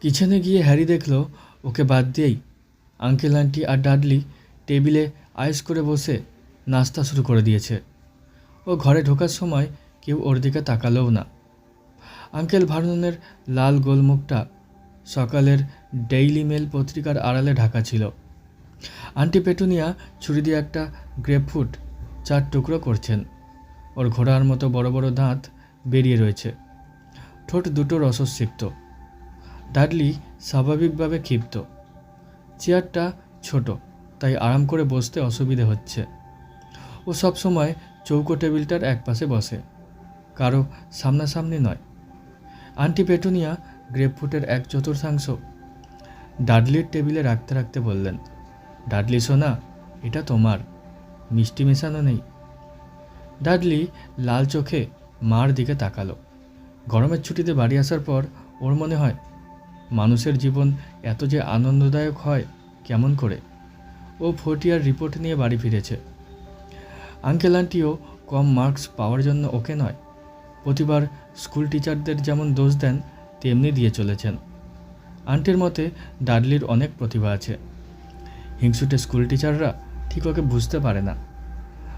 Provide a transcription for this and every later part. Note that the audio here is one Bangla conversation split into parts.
কিচেনে গিয়ে হ্যারি দেখল, ওকে বাদ দিয়েই। আঙ্কেল, আন্টি আর ডাডলি টেবিলে আয়েস করে বসে নাস্তা শুরু করে দিয়েছে। ও ঘরে ঢোকার সময় কেউ ওর দিকে তাকালোও না। আঙ্কেল ভার্ননের লাল গোলমুখটা সকালের ডেইলি মেল পত্রিকার আড়ালে ঢাকা ছিল। আন্টি পেটুনিয়া ছুরি দিয়ে একটা গ্রেপফুট চার টুকরো করছেন। ওর ঘোড়ার মতো বড় বড় দাঁত বেরিয়ে রয়েছে। ঠোঁট দুটো রসস্বিক্ত ডাডলি স্বাভাবিকভাবে ক্ষিপ্ত। চেয়ারটা ছোট, তাই আরাম করে বসতে অসুবিধে হচ্ছে। ও সব সময় চৌকো টেবিলটার একপাশে বসে, কারও সামনাসামনি নয়। আন্টি পেটুনিয়া গ্রেপফুটের এক চতুর্থাংশ ডাডলির টেবিলে রাখতে রাখতে বললেন, ডাডলি সোনা, এটা তোমার, মিষ্টি মেশানো নেই। ডাডলি লাল চোখে মার দিকে তাকালো। গরমের ছুটিতে বাড়ি আসার পর ওর মনে হয় মানুষের জীবন এত যে আনন্দদায়ক হয়, কেমন করে? ও ফোর্টিয়ার রিপোর্ট নিয়ে বাড়ি ফিরেছে। আঙ্কেল আন্টিও কম মার্কস পাওয়ার জন্য ওকে নয়। প্রতিবার স্কুল টিচারদের যেমন দোষ দেন, তেমনি দিয়ে চলেছেন। আন্টির মতে ডাডলির অনেক প্রতিভা আছে। হিংসুটে স্কুল টিচাররা ঠিক ওকে বুঝতে পারে না।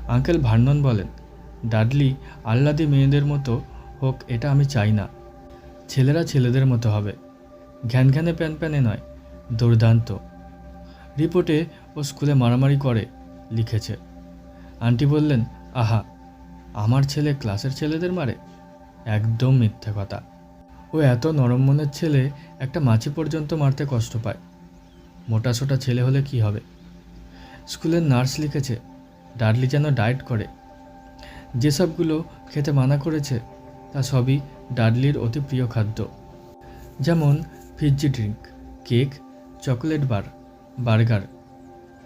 আঙ্কেল ভার্নন বলেন, ডাডলি আহ্লাদি মেয়েদের মতো হোক, এটা আমি চাই না। ছেলেরা ছেলেদের মতো হবে। ঘ্যান ঘ্যানে প্যান প্যানে নয়, দুর্দান্ত। রিপোর্টে ও স্কুলে মারামারি করে, লিখেছে। আন্টি বললেন, আহা, আমার ছেলে ক্লাসের ছেলেদের মারে? একদম মিথ্যে কথা। ও এত নরম মনের ছেলে একটা মাছি পর্যন্ত মারতে কষ্ট পায়। মোটা সোটা ছেলে হলে কি হবে? স্কুলের নার্স লিখেছে ডাডলি যেন ডায়েট করে। যেসবগুলো খেতে মানা করেছে, তা সবই ডাডলির অতি প্রিয় খাদ্য। যেমন fizzy drink cake, chocolate bar, burger,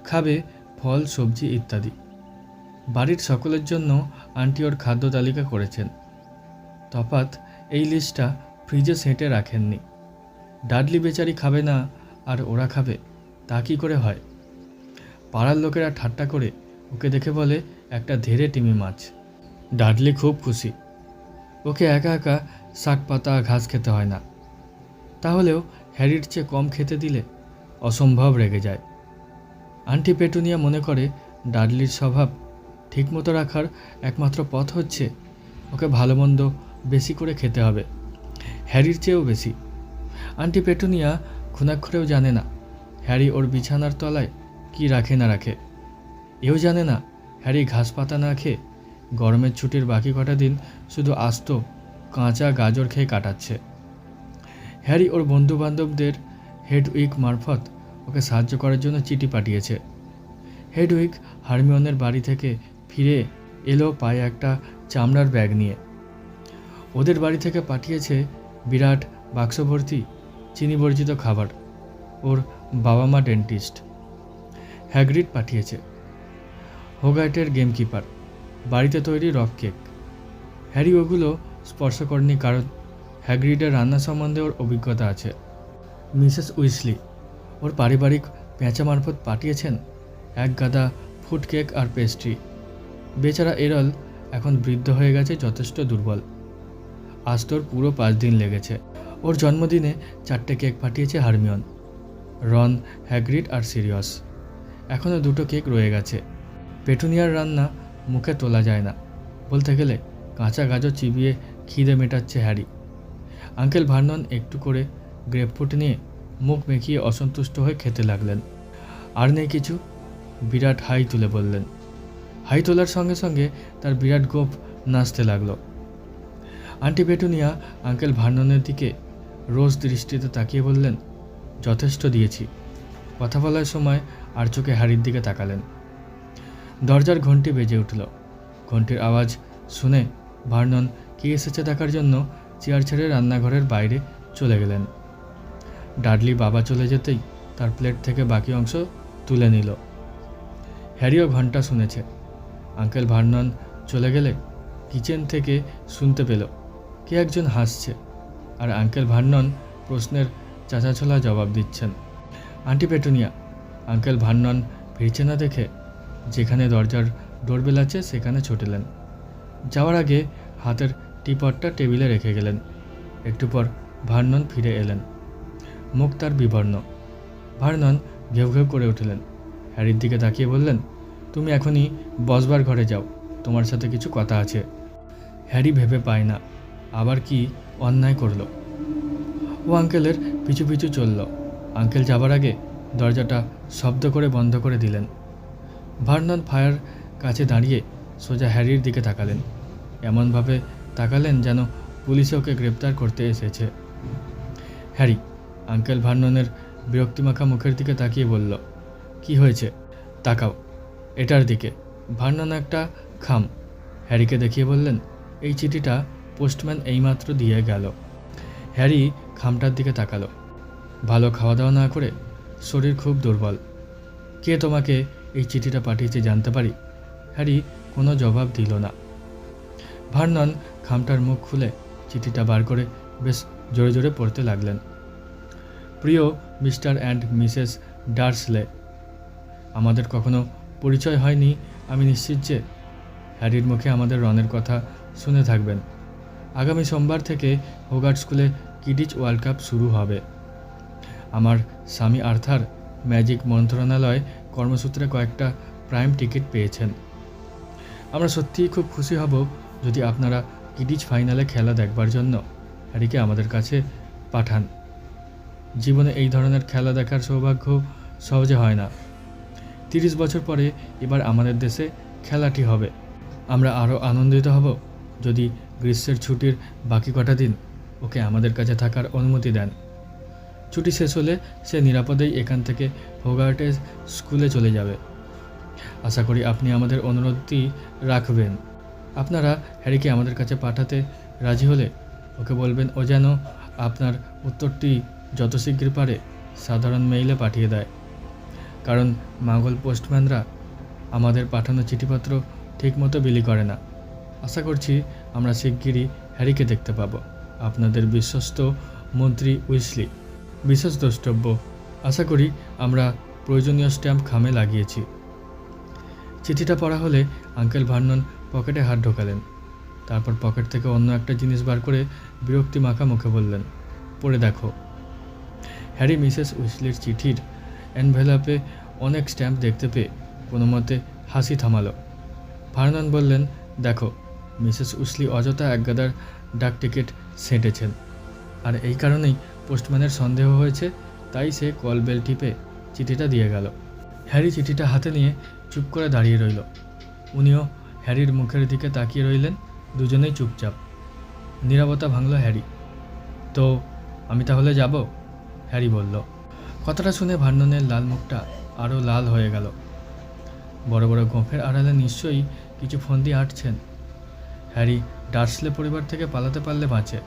খাবে ফল, সবজি ইত্যাদি। বাড়ির সকলের জন্য আন্টি ওর খাদ্য তালিকা করেছেন। তফাৎ, এই লিস্টটা ফ্রিজে সেঁটে রাখেননি। ডাডলি বেচারি খাবে না আর ওরা খাবে, তা কি করে হয়? পাড়ার লোকেরা ঠাট্টা করে ওকে দেখে বলে, একটা ধেরে টিমি মাছ। ডাডলি খুব খুশি। ওকে একা একা শাক পাতা, ঘাস খেতে হয় না। তাহলেও হ্যারির চেয়ে কম খেতে দিলে অসম্ভব রেগে যায়। আন্টি পেটুনিয়া মনে করে ডাডলির স্বভাব ঠিকমতো রাখার একমাত্র পথ হচ্ছে ওকে ভালো মন্দ বেশি করে খেতে হবে। হ্যারির চেয়েও বেশি। আন্টি পেটুনিয়া খুনাক্ষরেও জানে না, হ্যারি ওর বিছানার তলায় কি রাখে না রাখে? এও জানে না, হ্যারি ঘাস পাতা না খেয়ে গরমের ছুটির বাকি কটা দিন শুধু আস্ত কাঁচা গাজর খেয়ে কাটাচ্ছে। হ্যারি ওর বন্ধু বান্ধবদের হেড উইক মারফত ওকে সাহায্য করার জন্য চিঠি পাঠিয়েছে। হেড উইক হারমিয়নের বাড়ি থেকে ফিরে এলো পায়ে একটা চামড়ার ব্যাগ নিয়ে। ওদের বাড়ি থেকে পাঠিয়েছে বিরাট বাক্স ভর্তি চিনিবর্জিত খাবার। ওর বাবা মা ডেন্টিস্ট। হ্যাগ্রিড পাঠিয়েছে। হোগাইটের গেমকিপার। বাড়িতে তৈরি রক কেক। হ্যারি ওগুলো স্পর্শ করেনি কারণ হ্যাগ্রিডের রান্না সম্বন্ধে ওর অভিজ্ঞতা আছে। মিসেস উইসলি, ওর পারিবারিক পেঁচা মারফত পাঠিয়েছেন এক গাদা ফুড কেক আর পেস্ট্রি। বেচারা এরল এখন বৃদ্ধ হয়ে গেছে যথেষ্ট দুর্বল। আজ তোর পুরো পাঁচ দিন লেগেছে। ওর জন্মদিনে চারটে কেক পাঠিয়েছে হারমিয়ন, রন, হ্যাগ্রিড আর সিরিয়াস। এখনও দুটো কেক রয়ে গেছে। পেটুনিয়ার রান্না মুখে তোলা যায় না। বলতে গেলে কাঁচা গাজর চিবিয়ে খিদে মেটাচ্ছে হ্যারি। আঙ্কেল ভার্নন একটু করে গ্রেপফুট নিয়ে মুখ মেখিয়ে অসন্তুষ্ট হয়ে খেতে লাগলেন। আর নেই কিছু? বিরাট হাই তুলে বললেন। হাই তোলার সঙ্গে সঙ্গে তার বিরাট গোপ নাচতে লাগল। আন্টি পেটুনিয়া আঙ্কেল ভার্ননের দিকে রোজ দৃষ্টিতে তাকিয়ে বললেন, যথেষ্ট দিয়েছি। কথা বলার সময় আর চোখে হাড়ির দিকে তাকালেন। দরজার ঘন্টি বেজে উঠল। ঘন্টির আওয়াজ শুনে ভার্নন কে এসেছে দেখার জন্য চেয়ার ছেড়ে রান্নাঘরের বাইরে চলে গেলেন। ডাডলি বাবা চলে যেতেই তার প্লেট থেকে বাকি অংশ তুলে নিল। হ্যারিও ঘণ্টা শুনেছে। আঙ্কেল ভার্নন চলে গেলে কিচেন থেকে শুনতে পেল। কে একজন হাসছে। আর আঙ্কেল ভার্নন প্রশ্নের চাচাছোলা জবাব দিচ্ছেন। আন্টি পেটুনিয়া, আঙ্কেল ভার্নন ফিরছে না দেখে যেখানে দরজার ডোরবেল আছে সেখানে ছুটলেন। যাওয়ার আগে হাতের টিপটটা টেবিলে রেখে গেলেন। একটু পর ভার্নন ফিরে এলেন। মুখ তার বিবর্ণ। ভার্নন ঘেউ ঘেউ করে উঠলেন। হ্যারির দিকে তাকিয়ে বললেন, তুমি এখনই বসবার ঘরে যাও, তোমার সাথে কিছু কথা আছে। হ্যারি ভেবে পায় না, আবার কি অন্যায় করল। ও আঙ্কেলের পিছু পিছু চলল। আঙ্কেল যাবার আগে দরজাটা শব্দ করে বন্ধ করে দিলেন। ভার্নন ফায়ার কাছে দাঁড়িয়ে সোজা হ্যারির দিকে তাকালেন। এমনভাবে তাকালেন যেন পুলিশে ওকে গ্রেপ্তার করতে এসেছে। হ্যারি, আঙ্কেল ভার্ননের বিরক্তিমাখা মুখের দিকে তাকিয়ে বলল, কি হয়েছে? তাকাও, এটার দিকে। ভার্নন একটা খাম। হ্যারিকে দেখিয়ে বললেন, এই চিঠিটা পোস্টম্যান এইমাত্র দিয়ে গেল। হ্যারি খামটার দিকে তাকালো। ভালো খাওয়া দাওয়া না করে শরীর খুব দুর্বল। কে তোমাকে এই চিঠিটা পাঠিয়েছে জানতে পারি? হ্যারি কোনো জবাব দিল না। ভার্নন খামটার মুখ খুলে চিঠিটা বার করে বেশ জোরে জোরে পড়তে লাগলেন। প্রিয় মিস্টার অ্যান্ড মিসেস ডার্সলে, আমাদের কখনো পরিচয় হয়নি, আমি নিশ্চিত যে হ্যারির মুখে আমাদের রনের কথা শুনে থাকবেন। আগামী সোমবার থেকে হোগার্ট স্কুলে কিডিচ ওয়ার্ল্ড কাপ শুরু হবে। আমার স্বামী আর্থার ম্যাজিক মন্ত্রণালয় কর্মসূত্রে কয়েকটা প্রাইম টিকিট পেয়েছেন। আমরা সত্যিই খুব খুশি হব যদি আপনারা কিডিচ ফাইনালে খেলা দেখবার জন্য হ্যারিকে আমাদের কাছে পাঠান। জীবনে এই ধরনের খেলা দেখার সৌভাগ্য সহজে হয় না। তিরিশ বছর পরে এবার আমাদের দেশে খেলাটি হবে। আমরা আরও আনন্দিত হব যদি গ্রীষ্মের ছুটির বাকি কটা দিন ওকে আমাদের কাছে থাকার অনুমতি দেন। ছুটি শেষ হলে সে নিরাপদেই এখান থেকে হোগার্টে স্কুলে চলে যাবে। আশা করি আপনি আমাদের অনুরোধটি রাখবেন। আপনারা হ্যারিকে আমাদের কাছে পাঠাতে রাজি হলে ওকে বলবেন, ও যেন আপনার উত্তরটি যত শীঘ্র পারে সাধারণ মেইলে পাঠিয়ে দেয়। কারণ মাগল পোস্টম্যানরা আমাদের পাঠানো চিঠিপত্র ঠিকমতো বিলি করে না। আশা করছি আমরা শিগগিরই হ্যারিকে দেখতে পাবো। আপনাদের বিশ্বস্ত মন্ত্রী উইসলি, বিশেষ দ্রষ্টব্য। আশা করি আমরা প্রয়োজনীয় স্ট্যাম্প খামে লাগিয়েছি। চিঠিটা পড়া হলে আঙ্কেল ভার্নন পকেটে হাত ঢোকালেন। তারপর পকেট থেকে অন্য একটা জিনিস বার করে বিরক্তি মাখা মুখে বললেন, পড়ে দেখো। হ্যারি মিসেস উইসলির চিঠির এনভেলাপে অনেক স্ট্যাম্প দেখতে পেয়ে কোনো মতে হাসি থামালো। ভার্নন বললেন, দেখো, মিসেস উসলি অযথা একগাদার ডাক টিকিট সেঁটেছেন। আর এই কারণেই পোস্টম্যানের সন্দেহ হয়েছে, তাই সে কল বেল টিপে চিঠিটা দিয়ে গেল। হ্যারি চিঠিটা হাতে নিয়ে চুপ করে দাঁড়িয়ে রইল। উনিও হ্যারির মুখের দিকে তাকিয়ে রইলেন দুজনেই চুপচাপ। নীরবতা ভাঙল হ্যারি। তো, আমি তাহলে যাব? হ্যারি বলল। কথাটা শুনে ভান্ডনের লাল মুখটা আরও লাল হয়ে গেল। বড় বড় গোঁফের আড়ালে নিশ্চয়ই কিছু ফন্দি আটছেন। হ্যারি ডার্সলে পরিবার থেকে পালাতে পারলে বাঁচে।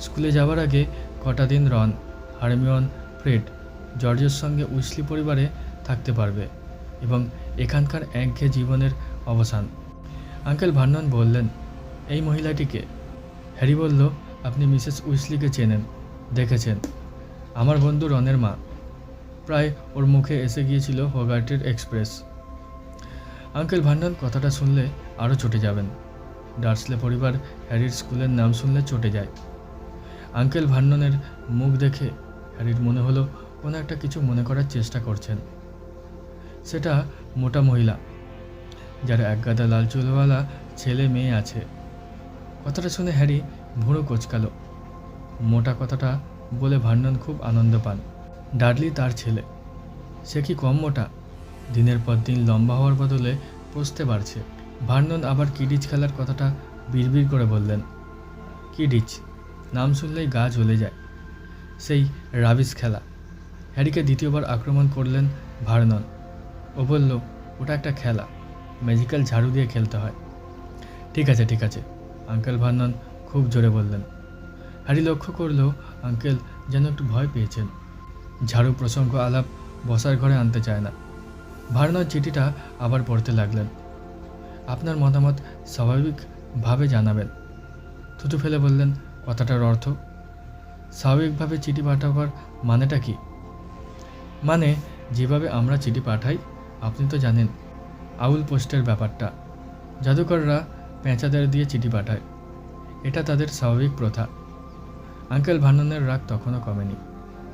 স্কুলে যাওয়ার আগে কটা দিন রন হারমিয়ন ফ্রেড, জর্জের সঙ্গে উইসলি পরিবারে থাকতে পারবে এবং এখানকার একঘেয়ে জীবনের অবসান। আঙ্কেল ভার্নন বললেন, এই মহিলাটিকে? হ্যারি বলল, আপনি মিসেস উইসলিকে চেনেন, দেখেছেন। আমার বন্ধু রনের মা। প্রায় ওর মুখে এসে গিয়েছিল হোগার্টের এক্সপ্রেস। আঙ্কেল ভান্ডন কথাটা শুনলে আরও চটে যাবেন। ডার্সলে পরিবার হ্যারির স্কুলের নাম শুনলে চটে যায়। আঙ্কেল ভান্ডনের মুখ দেখে হ্যারির মনে হলো, কোনো একটা কিছু মনে করার চেষ্টা করছেন। সেটা মোটা মহিলা যার একগাদা লাল চুলওয়ালা ছেলে মেয়ে আছে। কথাটা শুনে হ্যারি ভুঁড়ো কোচকালো। মোটা কথাটা বলে ভান্ডন খুব আনন্দ পান। ডাডলি তার ছেলে। সে কি কম মোটা? দিনের পর দিন লম্বা হওয়ার বদলে প্রস্তে বাড়ছে। ভার্নন আবার কিডিচ খেলার কথাটা বিড়বিড় করে বললেন, কিডিচ, নাম শুনলেই গা জ্বলে যায়। সেই রাবিস খেলা। হ্যারিকে দ্বিতীয়বার আক্রমণ করলেন ভার্নন। ও বলল, ওটা একটা খেলা। ম্যাজিক্যাল ঝাড়ু দিয়ে খেলতে হয়। ঠিক আছে ঠিক আছে। আঙ্কেল ভার্নন খুব জোরে বললেন। হ্যারি লক্ষ্য করল আঙ্কেল যেন একটু ভয় পেয়েছেন। ঝাড়ু প্রসঙ্গ আলাপ বসার ঘরে আনতে চায় না। ভার্নর চিঠিটা আবার পড়তে লাগলেন। আপনার মতামত স্বাভাবিকভাবে জানাবেন। থুতু ফেলে বললেন, কথাটার অর্থ? স্বাভাবিকভাবে চিঠি পাঠাবার মানেটা কি? মানে যেভাবে আমরা চিঠি পাঠাই, আপনি তো জানেন আউল পোস্টের ব্যাপারটা। জাদুকররা পেঁচাদের দিয়ে চিঠি পাঠায়। এটা তাদের স্বাভাবিক প্রথা। আঙ্কেল ভান্ননের রাগ তখনও কমেনি।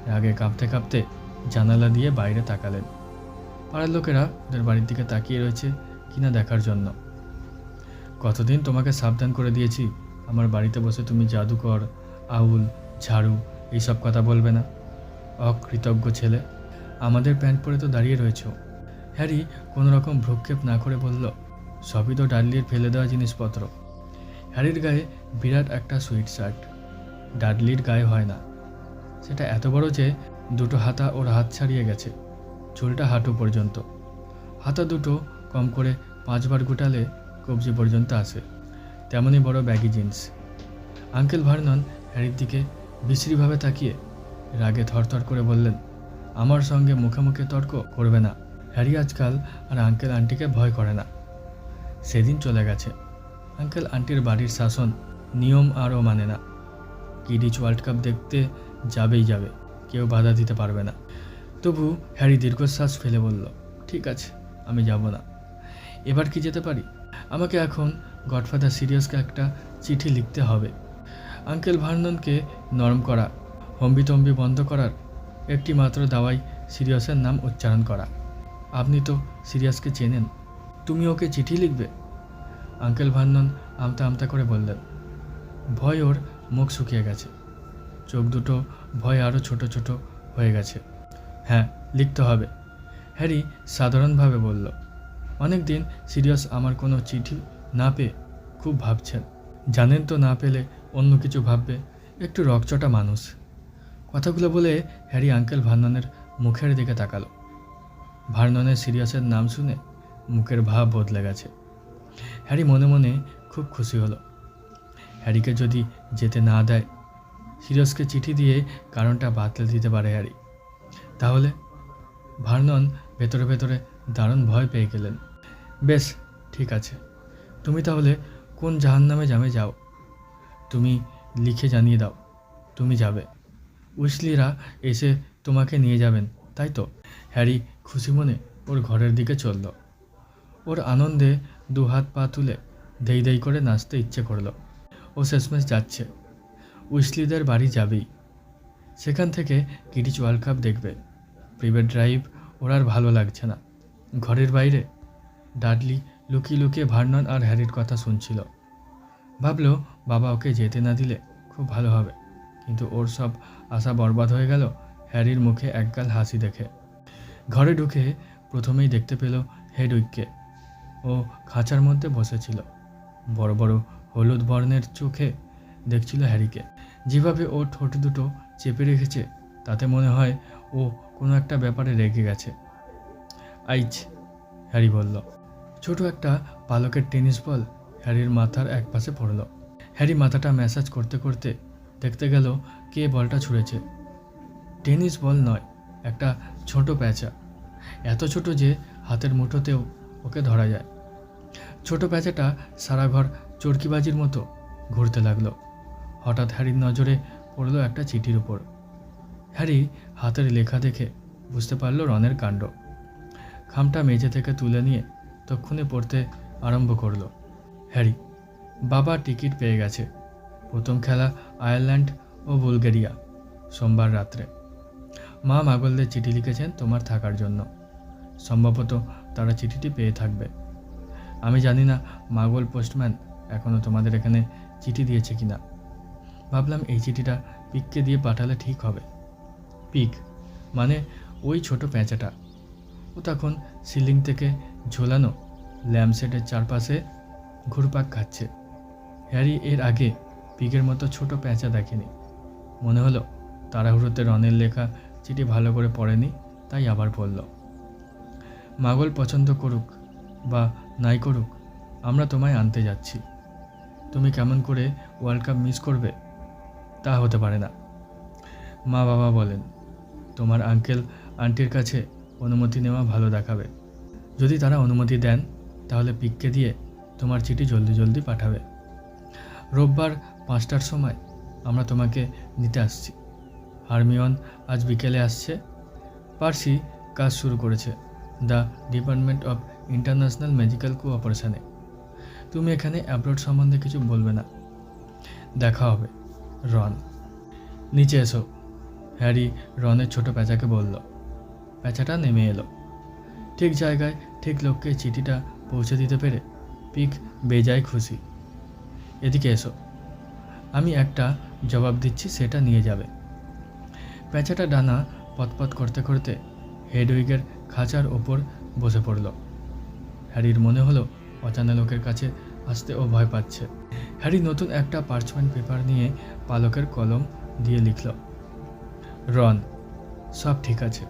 রাগে কাঁপতে কাঁপতে জানালা দিয়ে বাইরে তাকালেন। পাড়ার লোকেরা ওদের বাড়ির দিকে তাকিয়ে রয়েছে কিনা দেখার জন্য। কতদিন তোমাকে সাবধান করে দিয়েছি? আমার বাড়িতে বসে তুমি জাদুকর, আউল, ঝাড়ু এইসব কথা বলবে না। অকৃতজ্ঞ ছেলে, আমাদের প্যান্ট পরে তো দাঁড়িয়ে রয়েছ। হ্যারি কোনো রকম ভ্রুক্ষেপ না করে বলল, সবই তো ডাডলির ফেলে দেওয়া জিনিসপত্র। হ্যারির গায়ে বিরাট একটা সুইট শার্ট ডাডলির গায়ে হয় না। সেটা এত বড় যে দুটো হাতা ওর হাত ছাড়িয়ে গেছে, চুলটা হাঁটু পর্যন্ত। হাতা দুটো কম করে পাঁচবার গোটালে কবজি পর্যন্ত আসে তেমনই বড় ব্যাগি জিন্স। আঙ্কেল ভার্নন হ্যারির দিকে বিশ্রীভাবে তাকিয়ে রাগে থরথর করে বললেন, আমার সঙ্গে মুখে মুখে তর্ক করবে না। হ্যারি আজকাল আর আঙ্কেল আন্টিকে ভয় করে না। সেদিন চলে গেছে। আঙ্কেল আন্টির বাড়ির শাসন নিয়ম আরও মানে না। কিডিচ ওয়ার্ল্ড কাপ দেখতে যাবেই যাবে, কেউ বাধা দিতে পারবে না। তবু হ্যারি দীর্ঘশ্বাস ফেলে বলল, ঠিক আছে, আমি যাব না। এবার কি যেতে পারি? আমাকে এখন গডফাদার সিরিয়াসকে একটা চিঠি লিখতে হবে। আঙ্কেল ভার্ননকে নরম করা হম্বিতম্বি বন্ধ করার একটি মাত্র দাওয়াই সিরিয়াসের নাম উচ্চারণ করা। আপনি তো সিরিয়াসকে চেনেন। তুমি ওকে চিঠি লিখবে? আঙ্কেল ভার্নন আমতা আমতা করে বললেন। ভয় ওর মুখ শুকিয়ে গেছে। চোখ দুটো ভয় আরও ছোট ছোট হয়ে গেছে। হ্যাঁ লিখতে হবে। হ্যারি সাধারণভাবে বলল অনেক দিন সিরিয়াস আমার কোনো চিঠি না পেয়ে খুব ভাবছেন। জানেন তো না পেলে অন্য কিছু ভাববে। একটু রকচটা মানুষ। কথাগুলো বলে হ্যারি আঙ্কেল ভার্ননের মুখের দিকে তাকালো। ভার্ননের সিরিয়াসের নাম শুনে মুখের ভাব বদলে গেছে। হ্যারি মনে মনে খুব খুশি হলো। হ্যারিকে যদি যেতে না দেয়, সিরিয়াসকে চিঠি দিয়ে কারণটা বাতলে দিতে পারে হ্যারি। তাহলে ভার্নন ভেতরে ভেতরে দারুণ ভয় পেয়ে গেলেন। বেশ, ঠিক আছে। তুমি তাহলে কোন জাহান্নামে জামে যাও? তুমি লিখে জানিয়ে দাও, তুমি যাবে। উইসলিরা এসে তোমাকে নিয়ে যাবেন, তাই তো? হ্যারি খুশি মনে ওর ঘরের দিকে চলল। ওর আনন্দে দু হাত পা তুলে দেই দেই করে নাচতে ইচ্ছে করল। ও শেষমেশ যাচ্ছে। উইসলিদের বাড়ি যাবেই। সেখান থেকে কিটিচ ওয়ার্ল্ড কাপ দেখবে। প্রিভেট ড্রাইভ ওর আর ভালো লাগছে না। ঘরের বাইরে ডাডলি লুকিয়ে লুকিয়ে ভার্নন আর হ্যারির কথা শুনছিল। ভাবলো বাবা ওকে যেতে না দিলে খুব ভালো হবে। কিন্তু ওর সব আশা বরবাদ হয়ে গেল। হ্যারির মুখে একগাল হাসি দেখে। ঘরে ঢুকে প্রথমেই দেখতে পেল হেডউইককে। ও খাঁচার মধ্যে বসেছিল। বড় বড় হলুদ বর্ণের চোখে দেখছিল হ্যারিকে। যেভাবে ও ঠোঁট দুটো চেপে রেখেছে, তাতে মনে হয় ও কোনো একটা ব্যাপারে রেগে গেছে। আইচ, হ্যারি বলল। ছোট একটা পালকের টেনিস বল হ্যারির মাথার এক পাশে পড়ল। হ্যারি মাথাটা ম্যাসাজ করতে করতে দেখতে গেল কে বলটা ছুঁড়েছে। টেনিস বল নয়, একটা ছোট প্যাঁচা। এত ছোট যে হাতের মুঠোতেও ওকে ধরা যায়। ছোট প্যাঁচাটা সারা ঘর চরকিবাজির মতো ঘুরতে লাগল। হঠাৎ হ্যারির নজরে পড়ল একটা চিঠির উপর। হ্যারি হাতের লেখা দেখে বুঝতে পারল রনের কাণ্ড। খামটা মেঝে থেকে তুলে নিয়ে তক্ষুনি পড়তে আরম্ভ করল। হ্যারি, বাবা টিকিট পেয়ে গেছে। প্রথম খেলা আয়ারল্যান্ড ও বুলগেরিয়া, সোমবার রাত্রে। মা মাগলদের চিঠি লিখেছেন তোমার থাকার জন্য। সম্ভবত তারা চিঠিটি পেয়ে থাকবে। আমি জানি না মাগল পোস্টম্যান এখনও তোমাদের এখানে চিঠি দিয়েছে কি না ভাবলাম এই চিঠিটা পিককে দিয়ে পাঠালে ঠিক হবে। পিক মানে ওই ছোট প্যাঁচাটা। ও তখন সিলিং থেকে ঝোলানো ল্যাম্পসেটের চারপাশে ঘুরপাক খাচ্ছে। হ্যারি এর আগে পিকের মতো ছোট প্যাঁচা দেখেনি। মনে হলো তাড়াহুড়োতে রনের লেখা চিঠি ভালো করে পড়েনি, তাই আবার বলল, মাগল পছন্দ করুক বা নাই করুক, আমরা তোমায় আনতে যাচ্ছি। তুমি কেমন করে ওয়ার্ল্ড কাপ মিস করবে, তা হতে পারে না। মা বাবা বলেন, তোমার আঙ্কেল আন্টির কাছে অনুমতি নেওয়া ভালো দেখাবে। যদি তারা অনুমতি দেন, তাহলে পিককে দিয়ে তোমার চিঠি জলদি জলদি পাঠাবে। রোববার পাঁচটার সময় আমরা তোমাকে নিতে আসছি। হারমিয়ন আজ বিকেলে আসছে। পার্সি কাজ শুরু করেছে, the department of international medical কোঅপারেশনে। তুমি এখানে অ্যাব্রোড সম্বন্ধে কিছু বলবে না। দেখা হবে, রন। নিচে এসো। হ্যারি রনের ছোট প্যাঁচাকে বলল। প্যাঁচাটা নেমে এলো। ঠিক জায়গায় ঠিক লোককে চিঠিটা পৌঁছে দিতে পেরে পিক বেজায় খুশি। এদিকে এসো। আমি একটা জবাব দিচ্ছি, সেটা নিয়ে যাবে। প্যাঁচাটা ডানা পতপত করতে করতে হেডউইগের খাঁচার ওপর বসে পড়ল। হ্যারির মনে হলো অজানা লোকের কাছে আসতে ও ভয় পাচ্ছে। হ্যারি নতুন একটা পার্চমেন্ট পেপার নিয়ে পালকের কলম দিয়ে লিখল, রন, সব ঠিক আছে।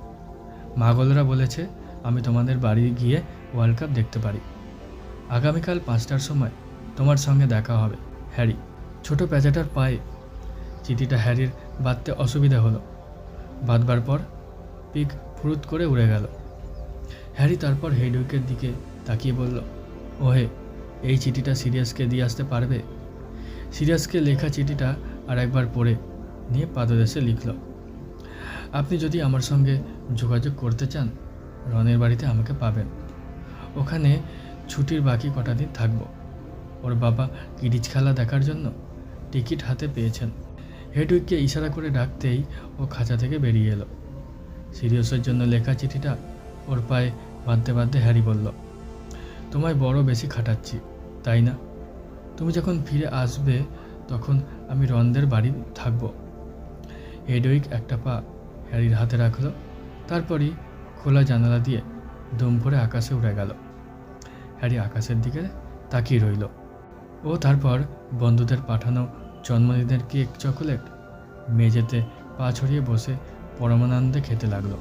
মাগলরা বলেছে আমি তোমাদের বাড়ি গিয়ে ওয়ার্ল্ড কাপ দেখতে পারি। আগামীকাল পাঁচটার সময় তোমার সঙ্গে দেখা হবে। হ্যারি, ছোট প্যাঁচাটার পায়ে। চিঠিটা হ্যারির বাঁধতে অসুবিধা হলো। বাঁধবার পর পিক ফুরুত করে উড়ে গেল। হ্যারি তারপর হেডউইকের দিকে তাকিয়ে বলল, ওহে, এই চিঠিটা সিরিয়াসকে দিয়ে আসতে পারবে? সিরিয়াসকে লেখা চিঠিটা আর একবার পড়ে নিয়ে পাদদেশে লিখল, আপনি যদি আমার সঙ্গে যোগাযোগ করতে চান, রনের বাড়িতে আমাকে পাবেন। ওখানে ছুটির বাকি কটা দিন থাকব। ওর বাবা কিডিজ খেলা দেখার জন্য টিকিট হাতে পেয়েছেন। হেডউইককে ইশারা করে ডাকতেই ও খাঁচা থেকে বেরিয়ে এলো। সিরিয়াসের জন্য লেখা চিঠিটা ওর পায়ে বাঁধতে বাঁধতে হ্যারি বলল, তোমায় বড় বেশি খাটাচ্ছি, তাই না? তুমি যখন ফিরে আসবে তখন আমি রনদের বাড়ি থাকব। হেডউইক একটা পা হ্যারির হাতে রাখল, তারপরই খোলা জানালা দিয়ে দম ভরে আকাশে উড়ে গেল। হ্যারি আকাশের দিকে তাকিয়ে রইল। ও তারপর বন্ধুদের পাঠানো জন্মদিনের কেক চকোলেট মেঝেতে পা ছড়িয়ে বসে পরমানন্দে খেতে লাগল।